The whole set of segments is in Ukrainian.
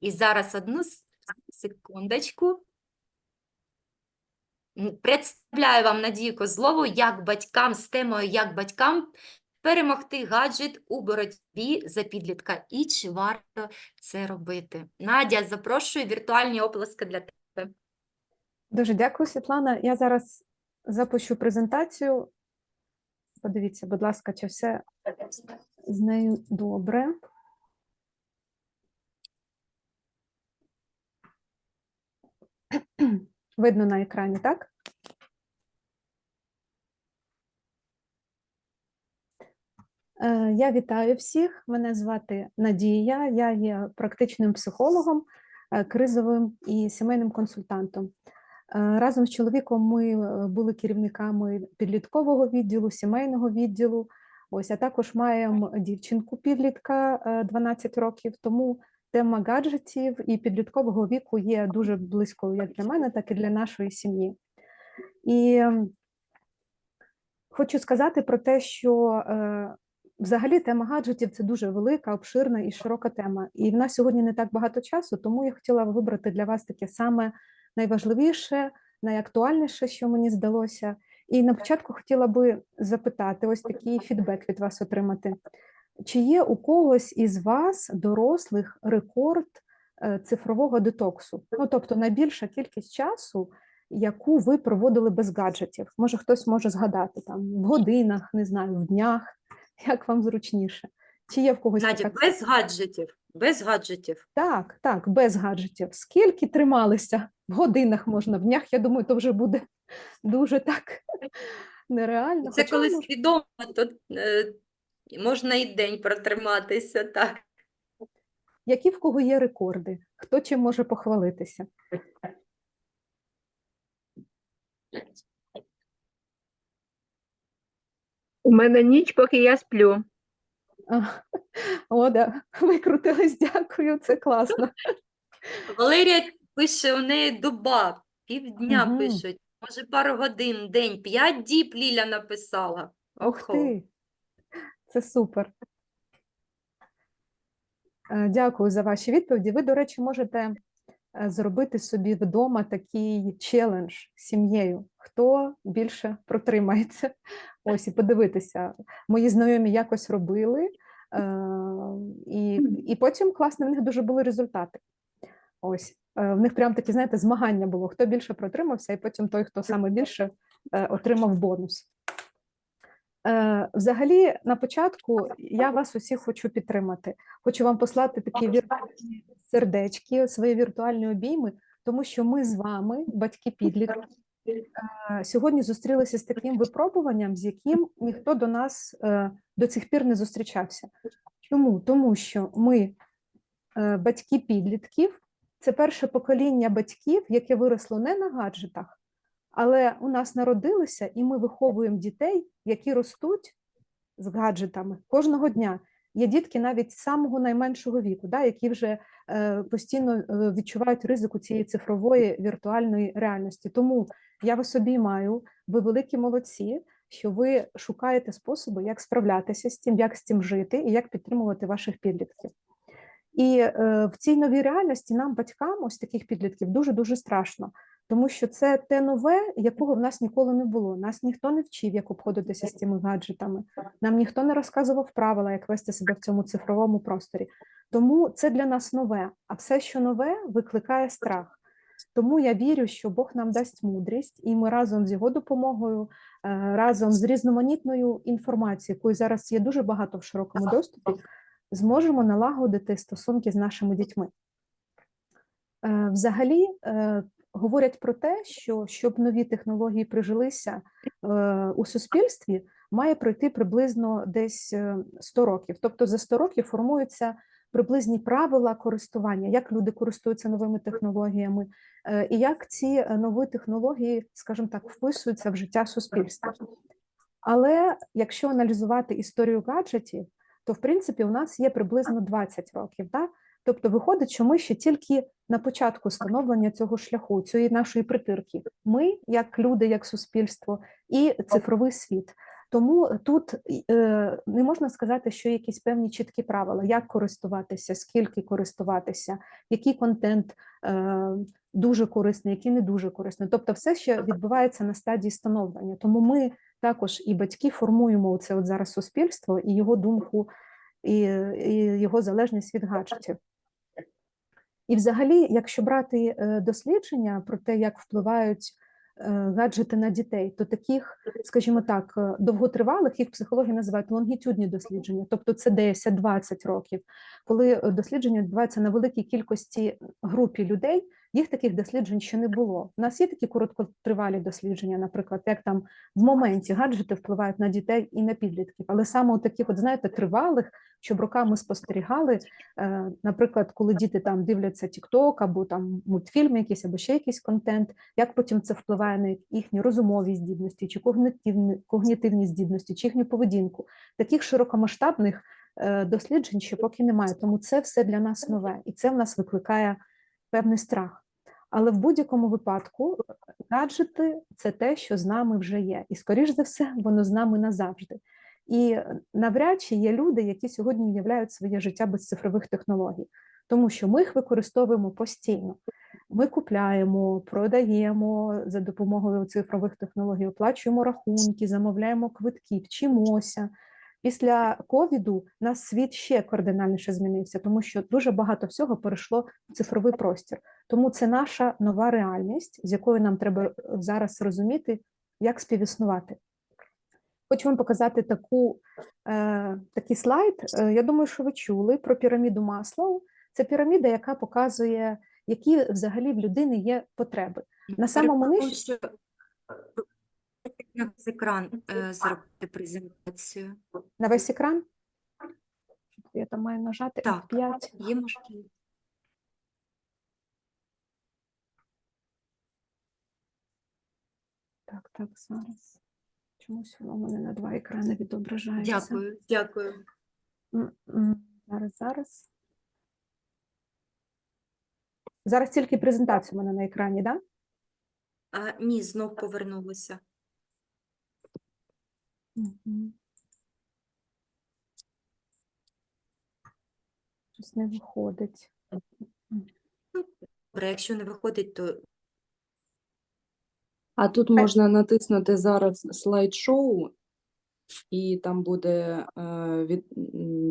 І зараз одну секундочку. Представляю вам Надію Козлову як батькам з темою «Як батькам перемогти гаджет у боротьбі за підлітка» і чи варто це робити. Надя, запрошую віртуальні оплески для тебе. Дуже дякую, Світлана. Я зараз запущу презентацію. Подивіться, будь ласка, чи все з нею добре. Видно на екрані, так? Е, Я вітаю всіх. Мене звати Надія. Я є практичним психологом, е, кризовим і сімейним консультантом. Е, Разом з чоловіком ми були керівниками підліткового відділу, сімейного відділу. Ось, а також маємо дівчинку підлітка е, 12 років. Тому тема гаджетів і підліткового віку є дуже близькою як для мене, так і для нашої сім'ї. І ем, хочу сказати про те, що е, взагалі тема гаджетів це дуже велика, обширна і широка тема. І в нас сьогодні не так багато часу, тому я хотіла вибрати для вас таке саме найважливіше, найактуальніше, що мені здалося. І на початку хотіла би запитати, ось такий фідбек від вас отримати. Чи є у когось із вас, дорослих, рекорд е, цифрового детоксу? Ну, тобто найбільша кількість часу, яку ви проводили без гаджетів? Може, хтось може згадати там в годинах, не знаю, в днях, як вам зручніше? Чи є в когось Надя, така без гаджетів, без гаджетів. так, так, без гаджетів. Скільки трималися? В годинах можна, в днях, я думаю, то вже буде дуже так нереально. Це Хоча, коли може, свідомо, то можна і день протриматися, так. Які в кого є рекорди? Хто чим може похвалитися? У мене ніч, поки я сплю. А, О, да. Викрутились, дякую, це класно. Валерія пише, у неї доба, півдня Мгм. пишуть, може пару годин, день, п'ять діб Ліля написала. Ух Охо. ти, це супер. Е, Дякую за ваші відповіді. Ви, до речі, можете е, зробити собі вдома такий челендж з сім'єю. Хто більше протримається? Ось і подивитися. Мої знайомі якось робили, е, і, і потім класно в них дуже були результати. Ось в них прям такі, знаєте, змагання було. Хто більше протримався, і потім той, хто саме більше отримав бонус. Е, Взагалі, на початку я вас усіх хочу підтримати. Хочу вам послати такі віртуальні сердечки, свої віртуальні обійми, тому що ми з вами, батьки підлітки, е, сьогодні зустрілися з таким випробуванням, з яким ніхто до нас е, до цих пір не зустрічався. Чому? Тому що ми, батьки підлітків, це перше покоління батьків, яке виросло не на гаджетах, але у нас народилися, і ми виховуємо дітей, які ростуть з гаджетами кожного дня. Є дітки навіть з самого найменшого віку, да, які вже е, постійно е, відчувають ризику цієї цифрової віртуальної реальності. Тому я вас обіймаю, ви великі молодці, що ви шукаєте способи, як справлятися з тим, як з цим жити і як підтримувати ваших підлітків. І е, в цій новій реальності нам, батькам, ось таких підлітків, дуже дуже страшно, тому що це те нове, якого в нас ніколи не було. Нас ніхто не вчив, як обходитися з цими гаджетами. Нам ніхто не розказував правила, як вести себе в цьому цифровому просторі. Тому це для нас нове. А все, що нове, викликає страх. Тому я вірю, що Бог нам дасть мудрість, і ми разом з його допомогою, е, разом з різноманітною інформацією, якої зараз є дуже багато в широкому доступі, зможемо налагодити стосунки з нашими дітьми. Е, Взагалі е, говорять про те, що щоб нові технології прижилися е, у суспільстві, має пройти приблизно десь е, 100 років. Тобто за 100 років формуються приблизні правила користування, як люди користуються новими технологіями, е, і як ці е, нові технології, скажімо так, вписуються в життя суспільства. Але якщо аналізувати історію гаджетів, то в принципі у нас є приблизно 20 років. Да? Тобто виходить, що ми ще тільки на початку становлення цього шляху, цієї нашої притирки. Ми, як люди, як суспільство, і цифровий світ. Тому тут е, не можна сказати, що якісь певні чіткі правила, як користуватися, скільки користуватися, який контент е, дуже корисний, який не дуже корисний. Тобто, все ще відбувається на стадії становлення. Тому ми також і батьки формуємо це от зараз суспільство і його думку, і, і його залежність від гаджетів. І, взагалі, якщо брати е, дослідження про те, як впливають е, гаджети на дітей, то таких, скажімо так, е, довготривалих їх психологи називають лонгітюдні дослідження, тобто це 10-20 років, коли дослідження відбувається на великій кількості групі людей. Їх таких досліджень ще не було. У нас є такі короткотривалі дослідження, наприклад, як там в моменті гаджети впливають на дітей і на підлітків, але саме у таких, от знаєте, тривалих, щоб роками спостерігали, Е, Наприклад, коли діти там дивляться TikTok або там мультфільми якісь, або ще якийсь контент, як потім це впливає на їхні розумові здібності, чи когнитивні, когнітивні здібності, чи їхню поведінку. Таких широкомасштабних е, досліджень ще поки немає. Тому це все для нас нове, і це в нас викликає певний страх. Але в будь-якому випадку гаджети це те, що з нами вже є, і скоріш за все, воно з нами назавжди. І навряд чи є люди, які сьогодні уявляють своє життя без цифрових технологій, тому що ми їх використовуємо постійно. Ми купляємо, продаємо за допомогою цифрових технологій, оплачуємо рахунки, замовляємо квитки, вчимося. Після ковіду нас світ ще кардинальніше змінився, тому що дуже багато всього перейшло в цифровий простір. Тому це наша нова реальність, з якою нам треба зараз розуміти, як співіснувати. Хочу вам показати таку, е, такий слайд. Е, я думаю, що ви чули про піраміду Маслоу. Це піраміда, яка показує, які взагалі в людини є потреби. На самому нижчі- е, на весь екран е, зробити презентацію. На весь екран. Я там маю нажати Так. F5. Є можливість. Так, так, зараз. Чомусь воно мене на два екрани відображається. Дякую, дякую. Зараз, зараз. Зараз тільки презентація у мене на екрані, так? Да? А, ні, знов повернулася. Мгм. Щось не виходить. Добре, якщо не виходить, то А тут можна натиснути зараз слайд-шоу, і там буде е, від,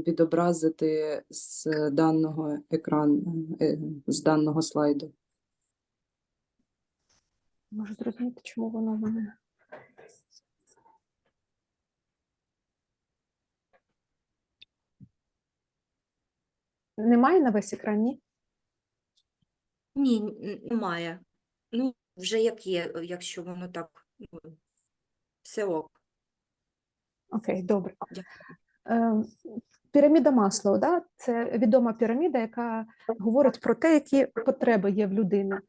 відобразити з даного екрану, е, з даного слайду. Можу зрозуміти, чому воно в мене. Немає на весь екран, ні? ні, немає. Ну, вже як є, е, якщо воно так, ну, все ок. Окей, добре. Дякую. Е, Піраміда Маслоу, да? це відома піраміда, яка говорить про те, які потреби є в людини.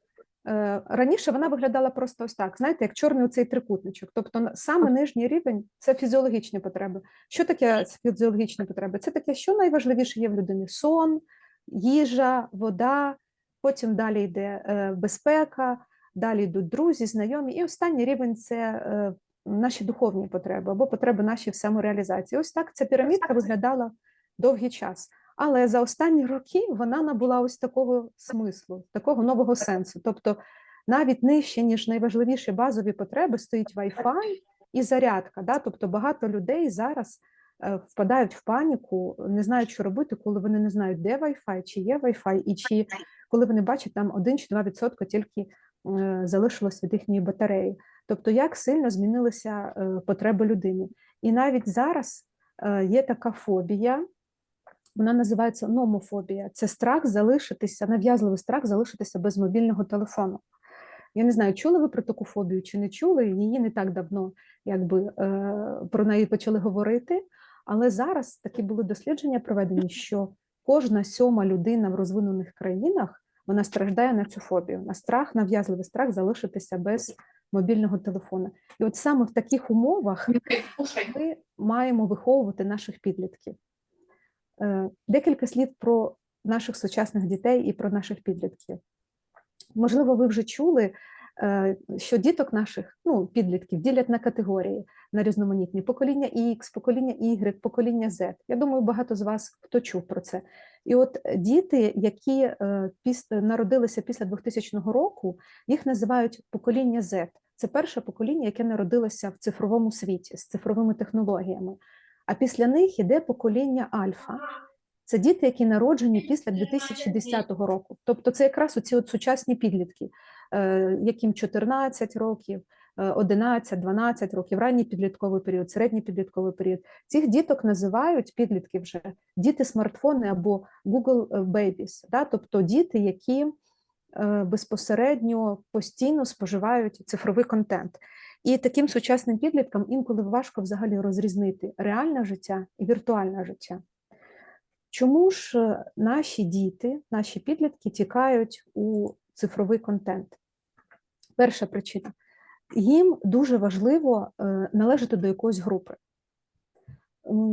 Е, Раніше вона виглядала просто ось так, знаєте, як чорний оцей трикутничок. Тобто саме нижній рівень це фізіологічні потреби. Що таке фізіологічні потреби? Це таке, що найважливіше є в людині: сон, їжа, вода, потім далі йде безпека, далі йдуть друзі, знайомі. І останній рівень це е, наші духовні потреби або потреби наші в самореалізації. Ось так ця пірамідка виглядала довгий час. Але за останні роки вона набула ось такого смислу, такого нового сенсу. Тобто навіть нижче, ніж найважливіші базові потреби, стоїть Wi-Fi і зарядка. Да? Тобто багато людей зараз е, впадають в паніку, не знають, що робити, коли вони не знають, де Wi-Fi, чи є Wi-Fi, і чи коли вони бачать там 1 чи 2% тільки залишилось від їхньої батареї. Тобто, як сильно змінилися е, потреби людини. І навіть зараз е, є така фобія, вона називається номофобія. Це страх залишитися, нав'язливий страх залишитися без мобільного телефону. Я не знаю, чули ви про таку фобію чи не чули? Її не так давно якби, е, про неї почали говорити. Але зараз такі були дослідження проведені, що кожна сьома людина в розвинених країнах вона страждає на цю фобію, на страх, нав'язливий страх залишитися без мобільного телефону. І от саме в таких умовах ми маємо виховувати наших підлітків. Е, Декілька слів про наших сучасних дітей і про наших підлітків. Можливо, ви вже чули що діток наших, ну, підлітків, ділять на категорії на різноманітні покоління X, покоління Y, покоління Z. Я думаю, багато з вас хто чув про це. І от діти, які е, народилися після 2000 року, їх називають покоління Z. Це перше покоління, яке народилося в цифровому світі з цифровими технологіями. А після них іде покоління Альфа. Це діти, які народжені після 2010 року. Тобто це якраз оці от сучасні підлітки, е, яким 14 років, е, 11, 12 років, ранній підлітковий період, середній підлітковий період. Цих діток називають підлітки вже діти смартфони або Google Babies, да? тобто діти, які е, безпосередньо постійно споживають цифровий контент. І таким сучасним підліткам інколи важко взагалі розрізнити реальне життя і віртуальне життя. Чому ж е, наші діти, наші підлітки тікають у цифровий контент? Перша причина. Їм дуже важливо е, належати до якоїсь групи.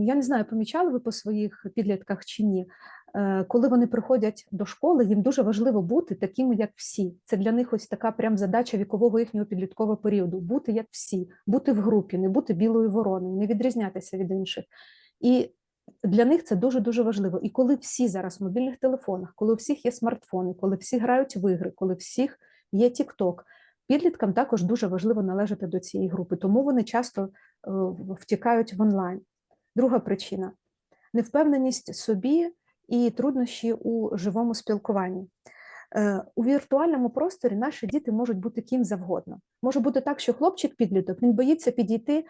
Я не знаю, помічали ви по своїх підлітках чи ні. Е, Коли вони приходять до школи, їм дуже важливо бути такими, як всі. Це для них ось така прям задача вікового їхнього підліткового періоду бути як всі, бути в групі, не бути білою вороною, не відрізнятися від інших. І для них це дуже дуже важливо. І коли всі зараз в мобільних телефонах, коли у всіх є смартфони, коли всі грають в ігри, коли всіх є TikTok, підліткам також дуже важливо належати до цієї групи, тому вони часто е, втікають в онлайн. Друга причина невпевненість собі і труднощі у живому спілкуванні. Е, У віртуальному просторі наші діти можуть бути ким завгодно. Може бути так, що хлопчик-підліток він боїться підійти е,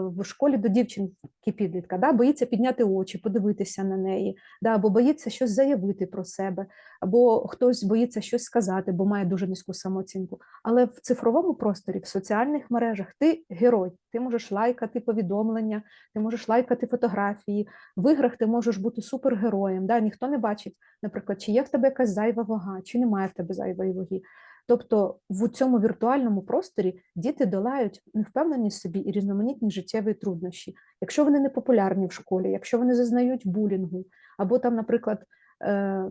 в школі до дівчинки підлітка, да, боїться підняти очі, подивитися на неї, да, або боїться щось заявити про себе, або хтось боїться щось сказати, бо має дуже низьку самооцінку. Але в цифровому просторі, в соціальних мережах ти герой, ти можеш лайкати повідомлення, ти можеш лайкати фотографії. В іграх ти можеш бути супергероєм. Да? Ніхто не бачить, наприклад, чи є в тебе якась зайва вага, чи немає в тебе зайвої ваги. Тобто в цьому віртуальному просторі діти долають невпевненість собі і різноманітні життєві труднощі. Якщо вони не популярні в школі, якщо вони зазнають булінгу, або там, наприклад, е,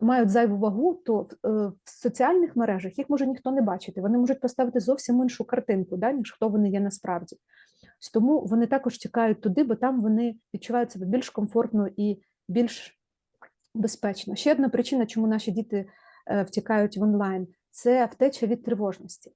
мають зайву вагу, то в, е, соціальних мережах їх може ніхто не бачити. Вони можуть поставити зовсім іншу картинку, да, ніж хто вони є насправді. Тому вони також чекають туди, бо там вони відчувають себе більш комфортно і більш безпечно. Ще одна причина, чому наші діти е, втікають в онлайн, це втеча від тривожності.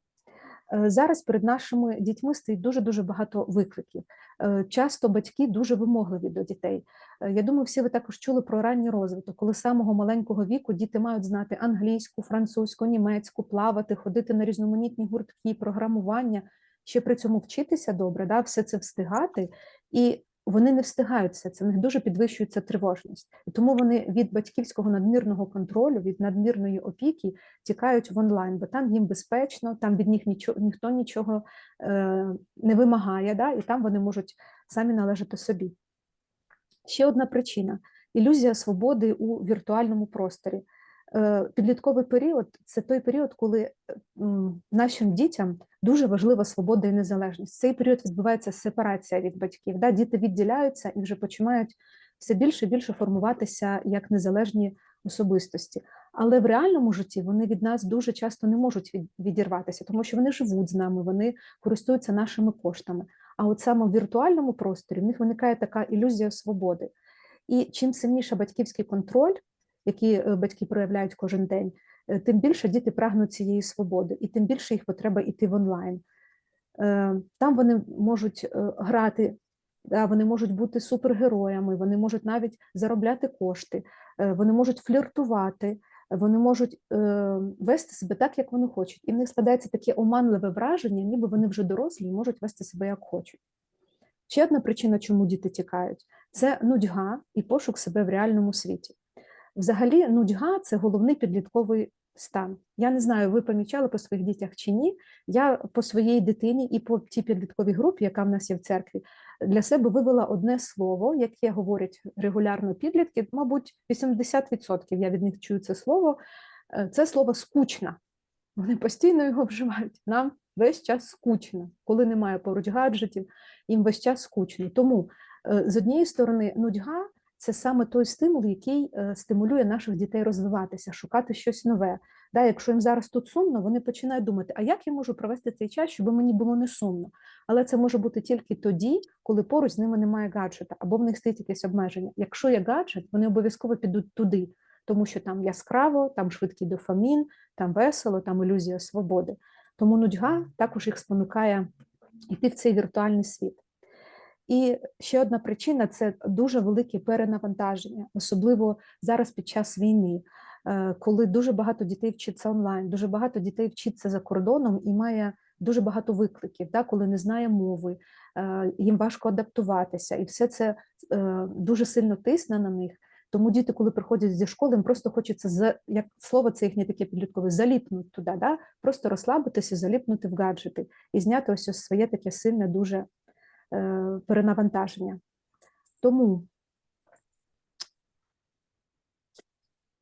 Е, Зараз перед нашими дітьми стоїть дуже дуже багато викликів. Е, Часто батьки дуже вимогливі до дітей. Е, Я думаю, всі ви також чули про ранній розвиток, коли з самого маленького віку діти мають знати англійську, французьку, німецьку, плавати, ходити на різноманітні гуртки, програмування, ще при цьому вчитися добре, да, все це встигати. І вони не встигають все це, в них дуже підвищується тривожність. І тому вони від батьківського надмірного контролю, від надмірної опіки тікають в онлайн, бо там їм безпечно, там від них нічого, ніхто нічого е, не вимагає, да, і там вони можуть самі належати собі. Ще одна причина ілюзія свободи у віртуальному просторі. Е, Підлітковий період це той період, коли е, нашим дітям дуже важлива свобода і незалежність. В Цей період відбувається сепарація від батьків. Да? Діти відділяються і вже починають все більше і більше формуватися як незалежні особистості. Але в реальному житті вони від нас дуже часто не можуть відірватися, тому що вони живуть з нами, вони користуються нашими коштами. А от саме в віртуальному просторі в них виникає така ілюзія свободи. І чим сильніше батьківський контроль, який е, батьки проявляють кожен день, е, тим більше діти прагнуть цієї свободи, і тим більше їх потреба йти в онлайн. Е, Там вони можуть грати, вони можуть бути супергероями, вони можуть навіть заробляти кошти, вони можуть фліртувати, вони можуть вести себе так, як вони хочуть. І в них складається таке оманливе враження, ніби вони вже дорослі і можуть вести себе як хочуть. Ще одна причина, чому діти тікають, це нудьга і пошук себе в реальному світі. Взагалі, нудьга це головний підлітковий стан. Я не знаю, ви помічали по своїх дітях чи ні. Я по своїй дитині і по тій підлітковій групі, яка в нас є в церкві, для себе вивела одне слово, яке говорять регулярно підлітки. Мабуть, 80% я від них чую це слово. Е, Це слово скучна. Вони постійно його вживають. Нам весь час скучно, коли немає поруч гаджетів, їм весь час скучно. Тому е, з однієї сторони, нудьга це саме той стимул, який е, стимулює наших дітей розвиватися, шукати щось нове, Да, якщо їм зараз тут сумно, вони починають думати, а як я можу провести цей час, щоб мені було не сумно? Але це може бути тільки тоді, коли поруч з ними немає гаджета, або в них стоїть якесь обмеження. Якщо є гаджет, вони обов'язково підуть туди, тому що там яскраво, там швидкий дофамін, там весело, там ілюзія свободи. Тому нудьга також їх спонукає йти в цей віртуальний світ. І ще одна причина це дуже велике перенавантаження, особливо зараз під час війни, е, коли дуже багато дітей вчиться онлайн, дуже багато дітей вчиться за кордоном і має дуже багато викликів, да, коли не знає мови, е, їм важко адаптуватися, і все це е, дуже сильно тисне на них. Тому діти, коли приходять зі школи, їм просто хочеться за як слово це їхнє таке підліткове, заліпнути туди, да? просто розслабитися, заліпнути в гаджети і зняти ось ось своє таке сильне дуже перенавантаження. Тому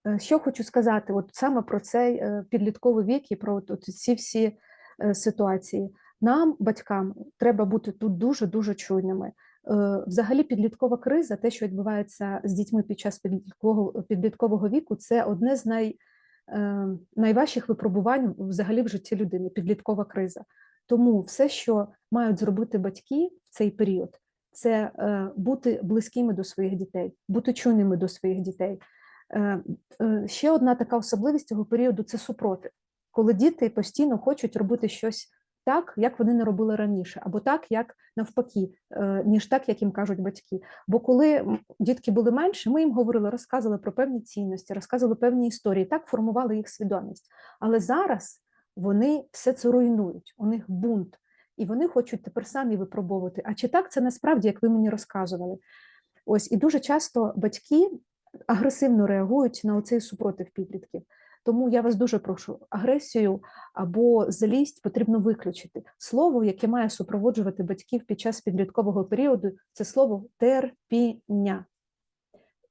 е, що хочу сказати, от саме про цей е, підлітковий вік і про ці всі е, ситуації. Нам, батькам, треба бути тут дуже дуже чуйними. Е, Взагалі, підліткова криза, те, що відбувається з дітьми під час підліткового, підліткового віку, це одне з най, е, найважчих випробувань взагалі в житті людини підліткова криза. Тому все, що мають зробити батьки в цей період, це е, бути близькими до своїх дітей, бути чуйними до своїх дітей. Е, е, Ще одна така особливість цього періоду це супротив, коли діти постійно хочуть робити щось так, як вони не робили раніше, або так, як навпаки, ніж так, як їм кажуть батьки. Бо коли дітки були менші, ми їм говорили, розказували про певні цінності, розказували певні історії, так формували їх свідомість. Але зараз вони все це руйнують, у них бунт, і вони хочуть тепер самі випробовувати. А чи так це насправді, як ви мені розказували? Ось і дуже часто батьки агресивно реагують на оцей супротив підлітків. Тому я вас дуже прошу, агресію або злість потрібно виключити. Слово, яке має супроводжувати батьків під час підліткового періоду, це слово терпіння.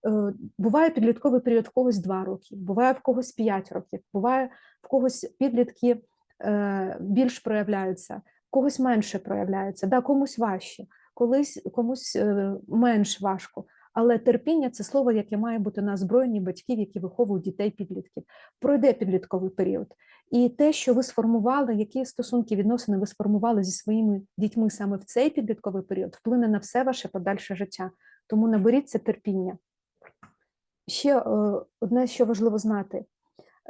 Е, Буває підлітковий період в когось 2 роки, буває в когось 5 років, буває в когось підлітки е, більш проявляються, в когось менше проявляються, да, комусь важче, колись комусь е, менш важко. Але терпіння це слово, яке має бути на озброєнні батьків, які виховують дітей підлітків. Пройде підлітковий період. І те, що ви сформували, які стосунки відносини ви сформували зі своїми дітьми саме в цей підлітковий період, вплине на все ваше подальше життя. Тому наберіться терпіння. Ще е, одне, що важливо знати: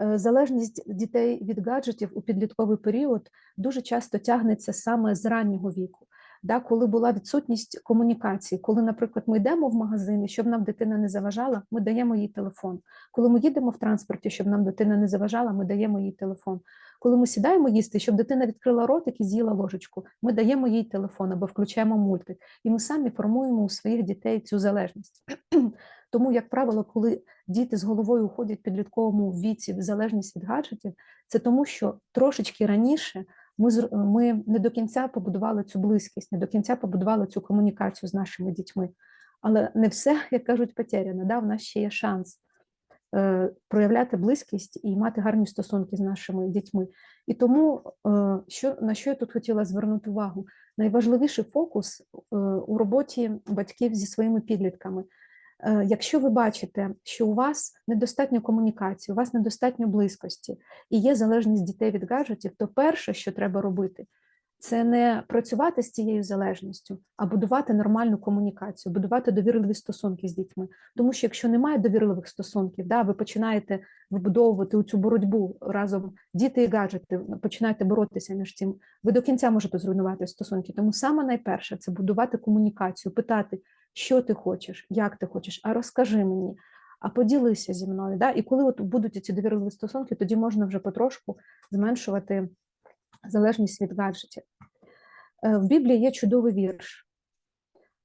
Е, залежність дітей від гаджетів у підлітковий період дуже часто тягнеться саме з раннього віку. Да, коли була відсутність комунікації, коли, наприклад, ми йдемо в магазини, щоб нам дитина не заважала, ми даємо їй телефон. Коли ми їдемо в транспорті, щоб нам дитина не заважала, ми даємо їй телефон. Коли ми сідаємо їсти, щоб дитина відкрила ротик і з'їла ложечку, ми даємо їй телефон або включаємо мультик. І ми самі формуємо у своїх дітей цю залежність. Тому, як правило, коли діти з головою уходять в підлітковому віці в залежність від гаджетів, це тому, що трошечки раніше ми, ми не до кінця побудували цю близькість, не до кінця побудували цю комунікацію з нашими дітьми. Але не все, як кажуть, потеряно. Да? У нас ще є шанс проявляти близькість і мати гарні стосунки з нашими дітьми. І тому, е, що, на що я тут хотіла звернути увагу? Найважливіший фокус е, у роботі батьків зі своїми підлітками. Е, Якщо ви бачите, що у вас недостатньо комунікації, у вас недостатньо близькості і є залежність дітей від гаджетів, то перше, що треба робити, це не працювати з цією залежністю, а будувати нормальну комунікацію, будувати довірливі стосунки з дітьми. Тому що якщо немає довірливих стосунків, да, ви починаєте вибудовувати цю боротьбу разом діти і гаджети, починаєте боротися між цим, ви до кінця можете зруйнувати стосунки. Тому саме найперше це будувати комунікацію, питати, що ти хочеш, як ти хочеш, а розкажи мені, а поділися зі мною. Да? І коли от будуть ці довірливі стосунки, тоді можна вже потрошку зменшувати залежність від гаджетів. Е, В Біблії є чудовий вірш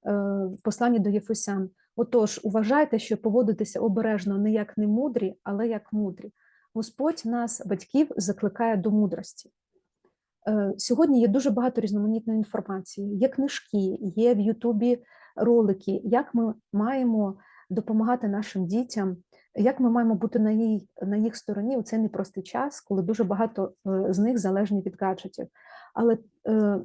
е, в посланні до Єфесян. Отож, уважайте, що поводитися обережно не як немудрі, але як мудрі. Господь нас, батьків, закликає до мудрості. Е, Сьогодні є дуже багато різноманітної інформації. Є книжки, є в Ютубі ролики, як ми маємо допомагати нашим дітям, як ми маємо бути на, їй, на їх стороні у цей непростий час, коли дуже багато е, з них залежні від гаджетів. Але е,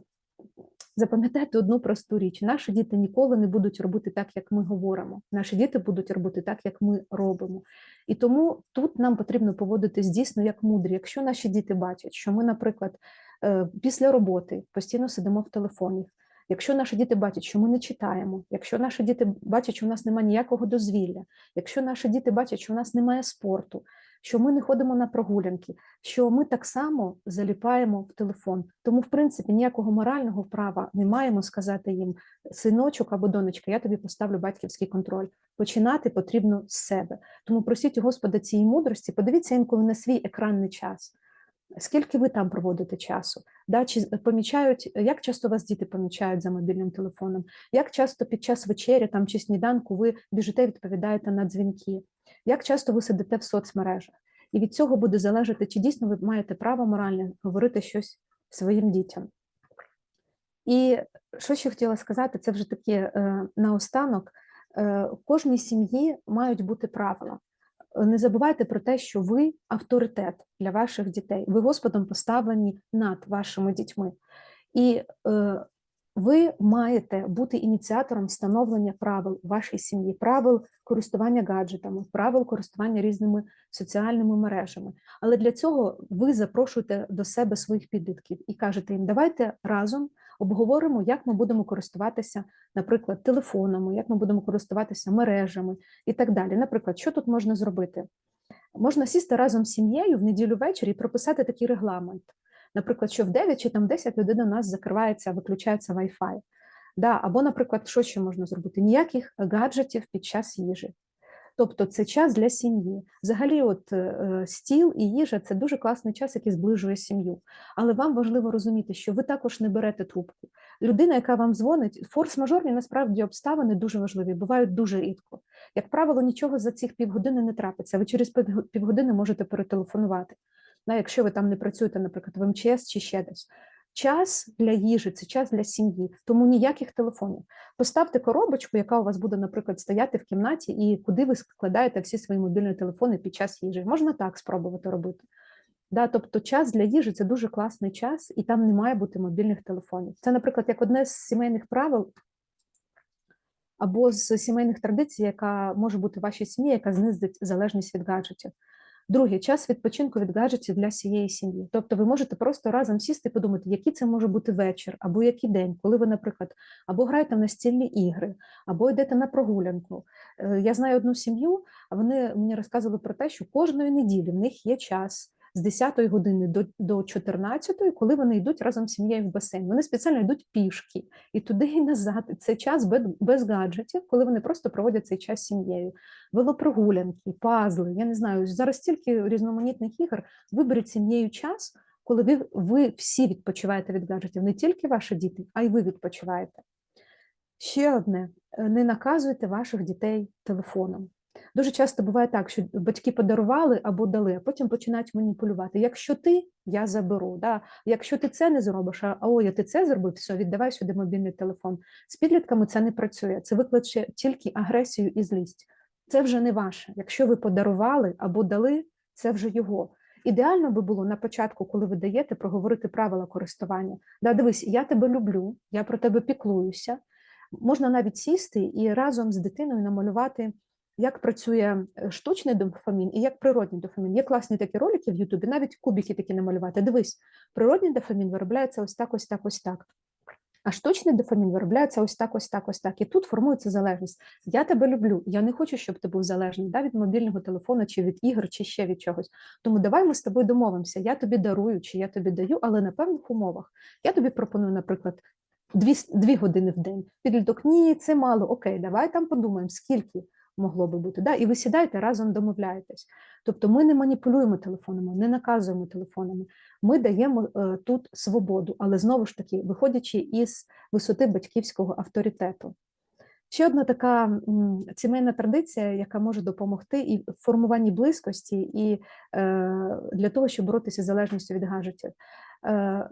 Запам'ятайте одну просту річ: наші діти ніколи не будуть робити так, як ми говоримо. Наші діти будуть робити так, як ми робимо. І тому тут нам потрібно поводитись дійсно як мудрі. Якщо наші діти бачать, що ми, наприклад, е, після роботи постійно сидимо в телефоні. Якщо наші діти бачать, що ми не читаємо, якщо наші діти бачать, що у нас немає ніякого дозвілля, якщо наші діти бачать, що у нас немає спорту, що ми не ходимо на прогулянки, що ми так само заліпаємо в телефон. Тому, в принципі, ніякого морального права не маємо сказати їм синочок або донечка, я тобі поставлю батьківський контроль. Починати потрібно з себе. Тому просіть у Господа цієї мудрості, подивіться інколи на свій екранний час. Скільки ви там проводите часу? Да, чи помічають, як часто вас діти помічають за мобільним телефоном? Як часто під час вечері там чи сніданку ви біжите, відповідаєте на дзвінки? Як часто ви сидите в соцмережах? І від цього буде залежати, чи дійсно ви маєте право моральне говорити щось своїм дітям. І що ще хотіла сказати, це вже таке е, наостанок. Е, в кожній сім'ї мають бути правила. Не забувайте про те, що ви авторитет для ваших дітей. Ви Господом поставлені над вашими дітьми. І е, ви маєте бути ініціатором встановлення правил вашій сім'ї, правил користування гаджетами, правил користування різними соціальними мережами. Але для цього ви запрошуєте до себе своїх підлітків і кажете їм, давайте разом обговоримо, як ми будемо користуватися, наприклад, телефонами, як ми будемо користуватися мережами і так далі. Наприклад, що тут можна зробити? Можна сісти разом з сім'єю в неділю ввечері і прописати такий регламент. Наприклад, що в 9 чи там 10 людина у нас закривається, виключається Wi-Fi. Да, або, наприклад, що ще можна зробити? Ніяких гаджетів під час їжі. Тобто це час для сім'ї. Взагалі, от е, стіл і їжа це дуже класний час, який зближує сім'ю. Але вам важливо розуміти, що ви також не берете трубку. Людина, яка вам дзвонить, форс-мажорні насправді обставини дуже важливі, бувають дуже рідко. Як правило, нічого за цих півгодини не трапиться. Ви через пів- півгодини можете перетелефонувати. Якщо ви там не працюєте, наприклад, в МЧС чи ще десь. Час для їжі це час для сім'ї, тому ніяких телефонів. Поставте коробочку, яка у вас буде, наприклад, стояти в кімнаті, і куди ви складаєте всі свої мобільні телефони під час їжі. Можна так спробувати робити. Да, тобто час для їжі це дуже класний час, і там не має бути мобільних телефонів. Це, наприклад, як одне з сімейних правил або з сімейних традицій, яка може бути в вашій сім'ї, яка знизить залежність від гаджетів. Друге, час відпочинку від гаджетів для всієї сім'ї. Тобто ви можете просто разом сісти і подумати, який це може бути вечір, або який день, коли ви, наприклад, або граєте в настільні ігри, або йдете на прогулянку. Е, Я знаю одну сім'ю, а вони мені розказували про те, що кожної неділі в них є час з 10 години до, до 14, коли вони йдуть разом з сім'єю в басейн. Вони спеціально йдуть пішки і туди, і назад. Це час без, без гаджетів, коли вони просто проводять цей час з сім'єю. Велопрогулянки, пазли. Я не знаю, зараз стільки різноманітних ігор. Виберіть сім'єю час, коли ви, ви всі відпочиваєте від гаджетів, не тільки ваші діти, а й ви відпочиваєте. Ще одне: е, не наказуйте ваших дітей телефоном. Дуже часто буває так, що батьки подарували або дали, а потім починають маніпулювати. Якщо ти, я заберу. Да? Якщо ти це не зробиш, а ой, ти це зробив, все, віддавай сюди мобільний телефон. З підлітками це не працює. Це викличе тільки агресію і злість. Це вже не ваше. Якщо ви подарували або дали, це вже його. Ідеально би було на початку, коли ви даєте, проговорити правила користування. Да, дивись, я тебе люблю, я про тебе піклуюся. Можна навіть сісти і разом з дитиною намалювати, як працює е, штучний дофамін і як природний дофамін. Є класні такі ролики в Ютубі, навіть кубики такі намалювати. Дивись, природний дофамін виробляється ось так, ось так, ось так. А штучний дофамін виробляється ось так, ось так, ось так. І тут формується залежність. Я тебе люблю, я не хочу, щоб ти був залежний да, від мобільного телефону, чи від ігор, чи ще від чогось. Тому давай ми з тобою домовимося. Я тобі дарую, чи я тобі даю, але на певних умовах. Я тобі пропоную, наприклад, дві, дві години в день. Підліток, ні, це мало. Окей, давай там подумаємо, скільки могло би бути. Да? І ви сідаєте разом домовляєтесь. Тобто ми не маніпулюємо телефонами, не наказуємо телефонами. Ми даємо е, тут свободу, але знову ж таки, виходячи із висоти батьківського авторитету. Ще одна така сімейна традиція, яка може допомогти і в формуванні близькості, і е, для того, щоб боротися з залежністю від гаджетів. Е,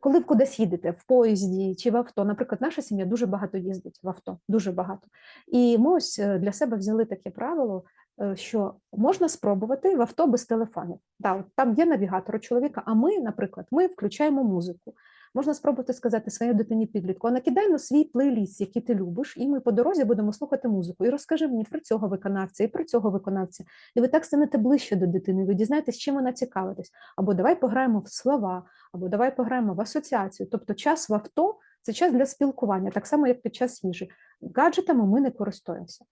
коли ви кудись їдете в поїзді чи в авто, наприклад, наша сім'я дуже багато їздить в авто, дуже багато. І ми ось е, для себе взяли таке правило, е, що можна спробувати в авто без телефонів. Да, там є навігатор у чоловіка, а ми, наприклад, ми включаємо музику. Можна спробувати сказати своїй дитині підлітку, накидай на свій плейліст, який ти любиш, і ми по дорозі будемо слухати музику. І розкажи мені про цього виконавця і про цього виконавця. І ви так станете ближче до дитини, ви дізнаєтесь, чим вона цікавитись. Або давай пограємо в слова, або давай пограємо в асоціацію. Тобто час в авто це час для спілкування, так само, як під час їжі. Гаджетами ми не користуємося.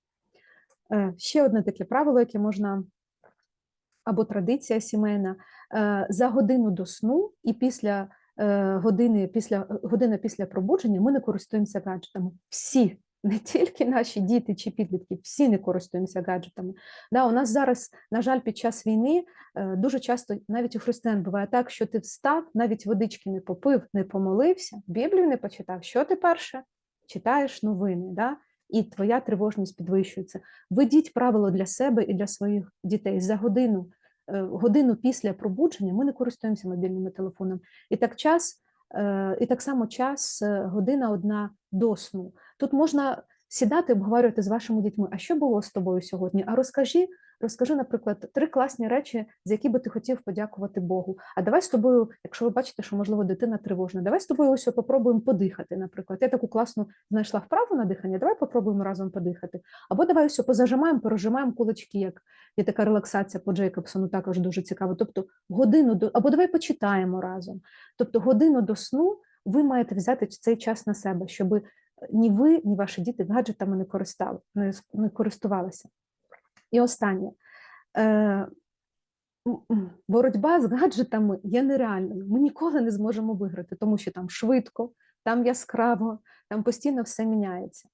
Е, Ще одне таке правило, яке можна або традиція сімейна е, за годину до сну і після години після година після пробудження ми не користуємося гаджетами. Всі, не тільки наші діти чи підлітки, всі не користуємося гаджетами. Да, у нас зараз, на жаль, під час війни е, дуже часто навіть у християн буває так, що ти встав, навіть водички не попив, не помолився, Біблію не почитав. Що ти перше? Читаєш новини, да? і твоя тривожність підвищується. Введіть правило для себе і для своїх дітей за годину е, годину після пробудження ми не користуємося мобільними телефонами. І так час, е, і так само час е, година одна до сну. Тут можна сідати, обговорювати з вашими дітьми, а що було з тобою сьогодні? А розкажи, розкажи, наприклад, три класні речі, за які би ти хотів подякувати Богу. А давай з тобою, якщо ви бачите, що можливо дитина тривожна, давай з тобою ось попробуємо подихати. Наприклад, я таку класну знайшла вправу на дихання. Давай попробуємо разом подихати. Або давай ось позажимаємо, порозжимаємо кулачки, як Є така релаксація по Джейкобсону, також дуже цікаво. Тобто годину до або давай почитаємо разом. Тобто годину до сну ви маєте взяти цей час на себе, щоб ні ви, ні ваші діти гаджетами не користали, не користувалися. І останнє. Е, боротьба з гаджетами є нереальною. Ми ніколи не зможемо виграти, тому що там швидко, там яскраво, там постійно все міняється.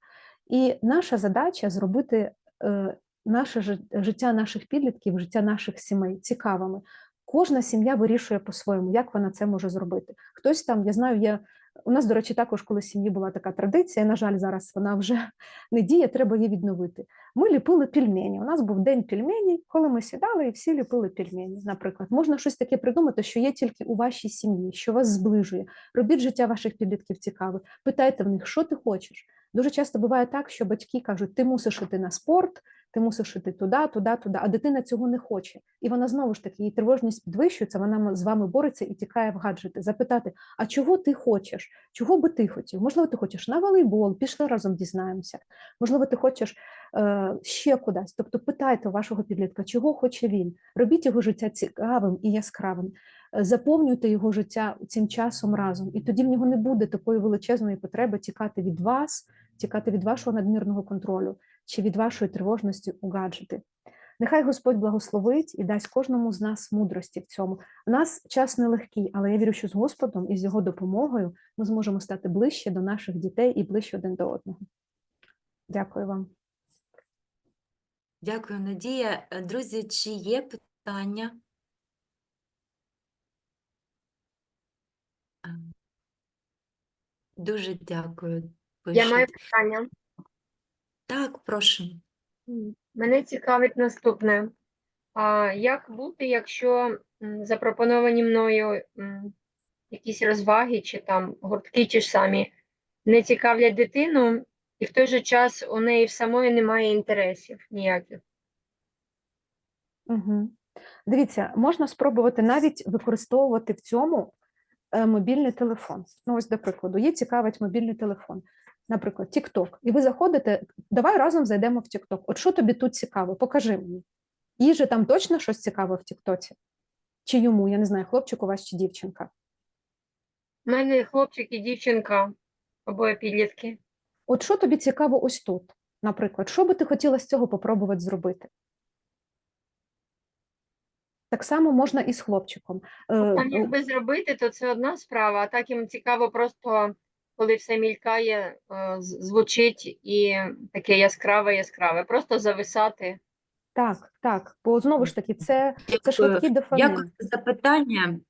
І наша задача зробити е, наше життя наших підлітків, життя наших сімей цікавими. Кожна сім'я вирішує по-своєму, як вона це може зробити. Хтось там, я знаю, є у нас, до речі, також коли сім'ї була така традиція. На жаль, зараз вона вже не діє, треба її відновити. Ми ліпили пельмені. У нас був день пельменей, коли ми сідали і всі ліпили пельмені. Наприклад, можна щось таке придумати, що є тільки у вашій сім'ї, що вас зближує. Робіть життя ваших підлітків цікаве. Питайте в них, що ти хочеш. Дуже часто буває так, що батьки кажуть, ти мусиш іти на спорт, ти мусиш іти туди, туди, туди, а дитина цього не хоче. І вона знову ж таки, її тривожність підвищується, вона з вами бореться і тікає в гаджети. Запитати, а чого ти хочеш? Чого би ти хотів? Можливо, ти хочеш на волейбол, пішли разом дізнаємося. Можливо, ти хочеш е, ще кудись. Тобто питайте вашого підлітка, чого хоче він. Робіть його життя цікавим і яскравим. Е, Заповнюйте його життя цим часом разом, і тоді в нього не буде такої величезної потреби тікати від вас, тікати від вашого надмірного контролю чи від вашої тривожності у гаджети. Нехай Господь благословить і дасть кожному з нас мудрості в цьому. У нас час нелегкий, але я вірю, що з Господом і з його допомогою ми зможемо стати ближче до наших дітей і ближче один до одного. Дякую вам. Дякую, Надія. Е, Друзі, чи є питання? Е, Дуже дякую. Я маю питання. Так, прошу. Мене цікавить наступне. А як бути, якщо запропоновані мною якісь розваги чи там гуртки ті ж самі не цікавлять дитину, і в той же час у неї в самої немає інтересів ніяких? Угу. Дивіться, можна спробувати навіть використовувати в цьому е, мобільний телефон. Ну, ось, до прикладу, є цікавить мобільний телефон, наприклад, TikTok. І ви заходите, давай разом зайдемо в TikTok. От що тобі тут цікаво? Покажи мені. Їжі там точно щось цікаве в Тіктоці? Чи йому, я не знаю, хлопчик у вас чи дівчинка? У мене хлопчик і дівчинка, обоє підлітки. От що тобі цікаво ось тут? Наприклад, що би ти хотіла з цього попробувати зробити? Так само можна і з хлопчиком. Е, Там якби зробити, то це одна справа, а так їм цікаво просто, коли все мількає, е, звучить і таке яскраве, яскраве. Просто зависати. Так, так, бо знову ж таки, це, це Дякую. швидкий дофамін. Дякую за запитання.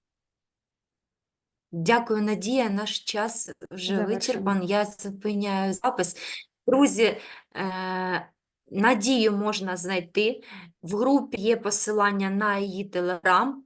Дякую, Надія. Наш час вже Завершено. вичерпан. Я зупиняю запис. Друзі, е, Надію можна знайти. В групі є посилання на її телеграм.